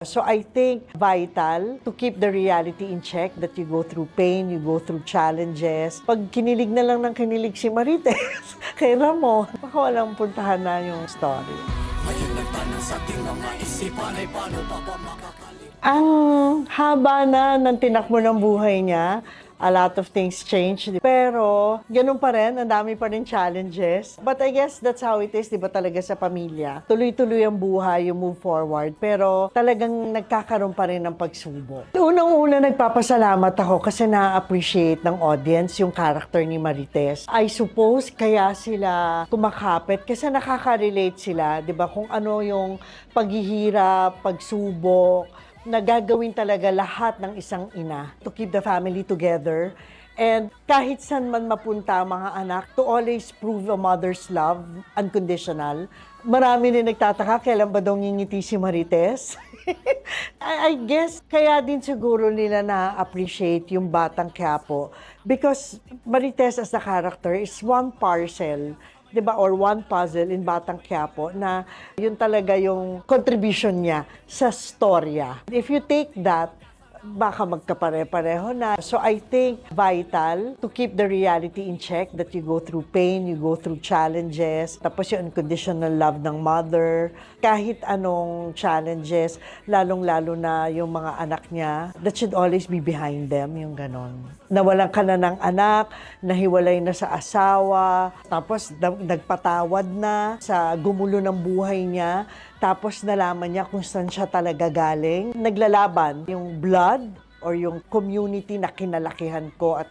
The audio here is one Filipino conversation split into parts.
So I think vital to keep the reality in check that you go through pain, you go through challenges. Pag kinilig na lang ng kinilig si Marites, kay Ramo, baka walang puntahan na yung story. Ang haba na ng tinakbo ng buhay niya, a lot of things changed. Pero, ganun pa rin, ang dami pa rin challenges. But I guess that's how it is, di ba talaga sa pamilya. Tuloy-tuloy ang buhay, you move forward. Pero talagang nagkakaroon pa rin ng pagsubok. Unang-una, nagpapasalamat ako kasi na-appreciate ng audience yung character ni Marites. I suppose kaya sila kumakapit kasi nakaka-relate sila, di ba, kung ano yung paghihirap, pagsubok, na gagawin talaga lahat ng isang ina to keep the family together. And kahit saan man mapunta ang mga anak, to always prove a mother's love, unconditional. Marami rin nagtataka, kailan ba daw ngingiti si Marites? I, I guess, kaya din siguro nila na-appreciate yung Batang Quiapo because Marites as a character is one parcel 'di ba or one puzzle in Batang Quiapo na yun talaga yung contribution niya sa storya. If you take that, baka magkapare-pareho na. So I think vital to keep the reality in check that you go through pain, you go through challenges, tapos yung unconditional love ng mother, kahit anong challenges, lalong-lalo na yung mga anak niya, that should always be behind them, yung ganon. Nawalan ka na ng anak, nahiwalay na sa asawa, tapos na- nagpatawad na sa gumulo ng buhay niya, tapos nalaman niya kung saan siya talaga galing. Naglalaban yung blood or yung community na kinalakihan ko at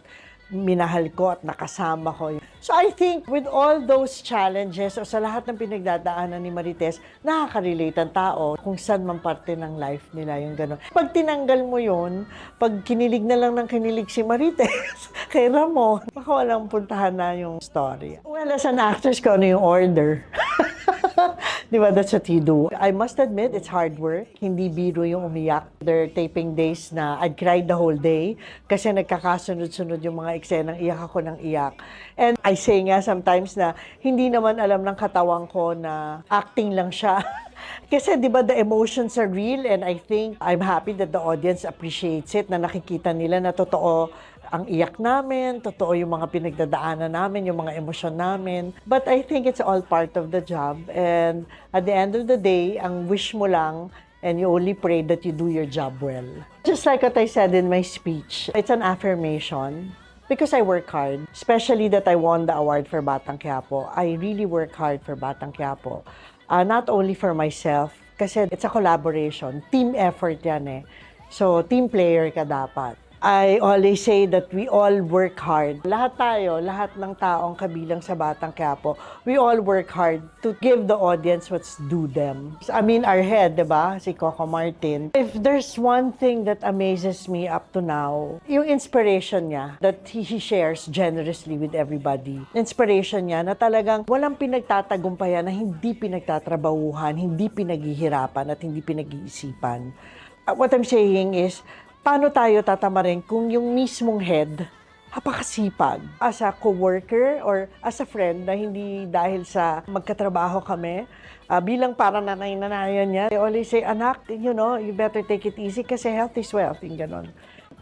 minahal ko at nakasama ko. So I think with all those challenges o sa lahat ng pinagdadaanan ni Marites, nakaka-relate ang tao kung saan man parte ng life nila yung gano'n. Pag tinanggal mo yun, pag kinilig na lang ng kinilig si Marites kay Ramo, baka walang puntahan na yung story. Well, as an actress, ko ano yung order. Di ba? That's what you do. I must admit, it's hard work. Hindi biro yung umiyak. There are taping days na I'd cry the whole day kasi nagkakasunod-sunod yung mga eksenang iyak ako ng iyak. And I say nga sometimes na hindi naman alam ng katawan ko na acting lang siya. Kasi 'di ba the emotions are real and I think I'm happy that the audience appreciates it na nakikita nila na totoo ang iyak namin, totoo yung mga pinagdadaanan namin, yung mga emosyon namin. But I think it's all part of the job. And at the end of the day, ang wish mo lang, and you only pray that you do your job well. Just like what I said in my speech, it's an affirmation. Because I work hard, especially that I won the award for Batang Quiapo, I really work hard for Batang Quiapo. Uh, not only for myself, kasi it's a collaboration. Team effort yan eh. So, team player ka dapat. I always say that we all work hard. Lahat tayo, lahat ng taong kabilang sa Batang Quiapo, we all work hard to give the audience what's due them. I mean, our head, di ba? Si Coco Martin. If there's one thing that amazes me up to now, yung inspiration niya that he, he shares generously with everybody. Inspiration niya na talagang walang pinagtatagumpayan na hindi pinagtatrabahuhan, hindi pinaghihirapan at hindi pinag-iisipan. Uh, what I'm saying is, paano tayo tatamarin kung yung mismong head napakasipag as a co-worker or as a friend na hindi dahil sa magkatrabaho kami, ah, bilang para nanay-nanayan niya, I always say, anak, you know, you better take it easy kasi health is wealth, yung ganon.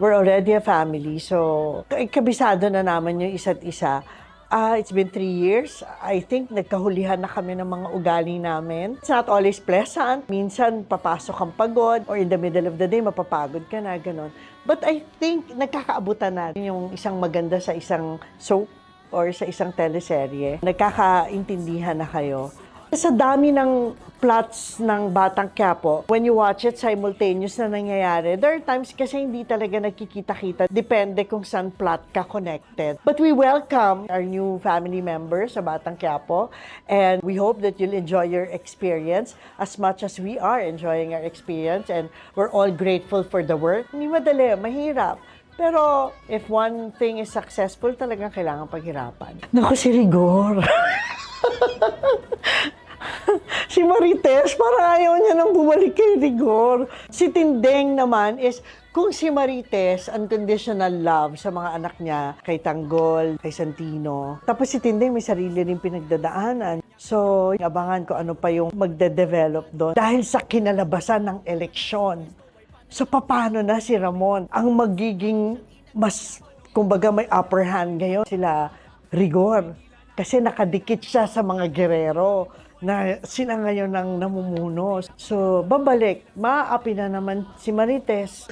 We're already a family, so kabisado na naman yung isa't isa. Ah, it's been three years. I think nagkahulihan na kami ng mga ugali namin. It's not always pleasant. Minsan papasok kang pagod or in the middle of the day mapapagod ka na, ganon. But I think nagkakaabutan na yung isang maganda sa isang soap or sa isang teleserye. Nagkakaintindihan na kayo. Sa dami ng plots ng Batang Quiapo, when you watch it, simultaneous na nangyayari. There are times kasi hindi talaga nagkikita-kita. Depende kung saan plot ka connected. But we welcome our new family members sa Batang Quiapo and we hope that you'll enjoy your experience as much as we are enjoying our experience and we're all grateful for the work. Hindi madali, mahirap. Pero if one thing is successful, talagang kailangan paghirapan. Naku, si Rigor. si Marites, parang ayaw niya nang bumalik kay Rigor. Si Tindeng naman is, kung si Marites, unconditional love sa mga anak niya, kay Tanggol, kay Santino. Tapos si Tindeng may sarili rin pinagdadaanan. So, abangan ko ano pa yung magde-develop doon. Dahil sa kinalabasan ng eleksyon. So, paano na si Ramon ang magiging mas, kumbaga may upper hand ngayon sila Rigor. Kasi nakadikit siya sa mga gerero na sila ngayon ang namumuno. So, babalik. Maapi na naman si Marites.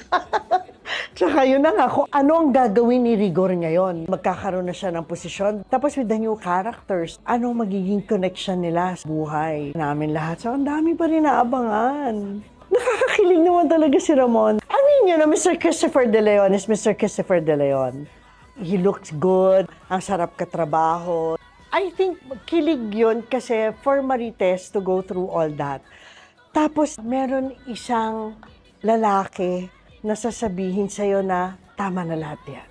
Tsaka yun na nga, kung ano ang gagawin ni Rigor ngayon. Magkakaroon na siya ng posisyon. Tapos with the new characters, anong magiging connection nila sa buhay namin lahat. So, ang dami pa rin naabangan. Nakakakilig naman talaga si Ramon. I mean, you Mr. Christopher De Leon is Mr. Christopher De Leon. He looks good. Ang sarap katrabaho. I think kilig yun kasi for Marites to go through all that. Tapos meron isang lalaki na sasabihin sa'yo na tama na lahat yan.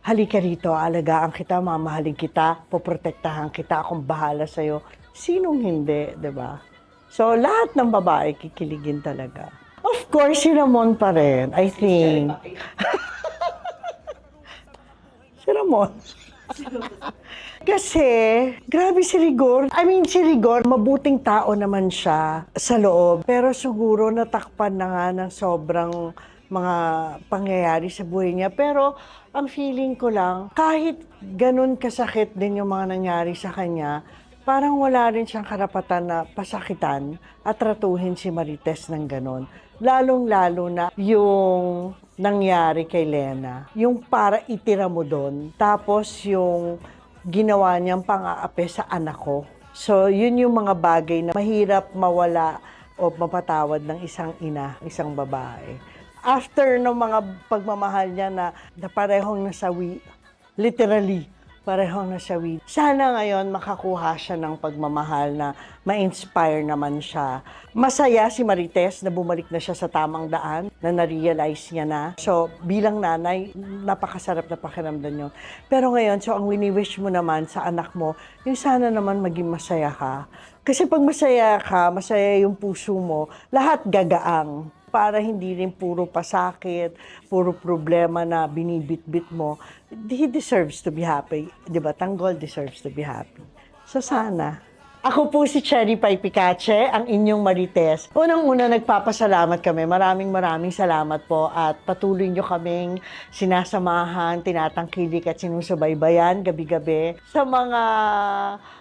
Halika rito, alagaan kita, mamahalin kita, poprotektahan kita, akong bahala sa'yo. Sinong hindi, di ba? So, lahat ng babae kikiligin talaga. Of course, si Ramon pa rin, I think. si Ramon. Kasi, grabe si Rigor. I mean, si Rigor, mabuting tao naman siya sa loob. Pero siguro natakpan na nga ng sobrang mga pangyayari sa buhay niya. Pero ang feeling ko lang, kahit ganun kasakit din yung mga nangyari sa kanya, parang wala rin siyang karapatan na pasakitan at ratuhin si Marites ng ganun. Lalong-lalo na yung nangyari kay Lena. Yung para itira mo doon. Tapos yung ginawa niyang pang-aapi sa anak ko. So, yun yung mga bagay na mahirap mawala o mapatawad ng isang ina, isang babae. After ng mga pagmamahal niya na, na parehong nasawi, literally, parehong nasawi. Sana ngayon makakuha siya ng pagmamahal na ma-inspire naman siya. Masaya si Marites na bumalik na siya sa tamang daan, na na-realize niya na. So, bilang nanay, napakasarap na pakiramdam yun. Pero ngayon, so ang wini-wish mo naman sa anak mo, yung sana naman maging masaya ka. Kasi pag masaya ka, masaya yung puso mo, lahat gagaang para hindi rin puro pasakit, puro problema na binibit-bit mo. He deserves to be happy. Di ba? Tanggol deserves to be happy. So sana. Ako po si Cherry Pie Picache, ang inyong Marites. Unang-una, nagpapasalamat kami. Maraming maraming salamat po at patuloy nyo kaming sinasamahan, tinatangkilik at sinusubaybayan gabi-gabi. Sa mga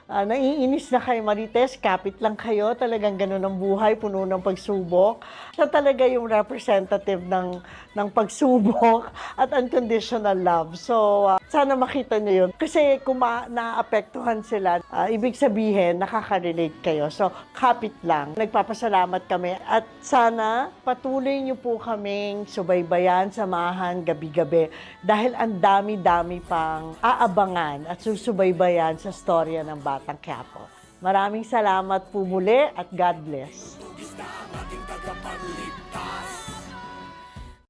ah, naiinis na kay Marites, kapit lang kayo. Talagang ganun ang buhay, puno ng pagsubok. Siya talaga yung representative ng, ng pagsubok at unconditional love. So, ah, sana makita niyo yun. Kasi kung ma- naapektuhan sila, ah, ibig sabihin, nakaka-relate kayo. So, kapit lang. Nagpapasalamat kami at sana patuloy niyo po kaming subaybayan, samahan gabi-gabi dahil ang dami-dami pang aabangan at susubaybayan sa storya ng Batang Quiapo. Maraming salamat po muli at God bless.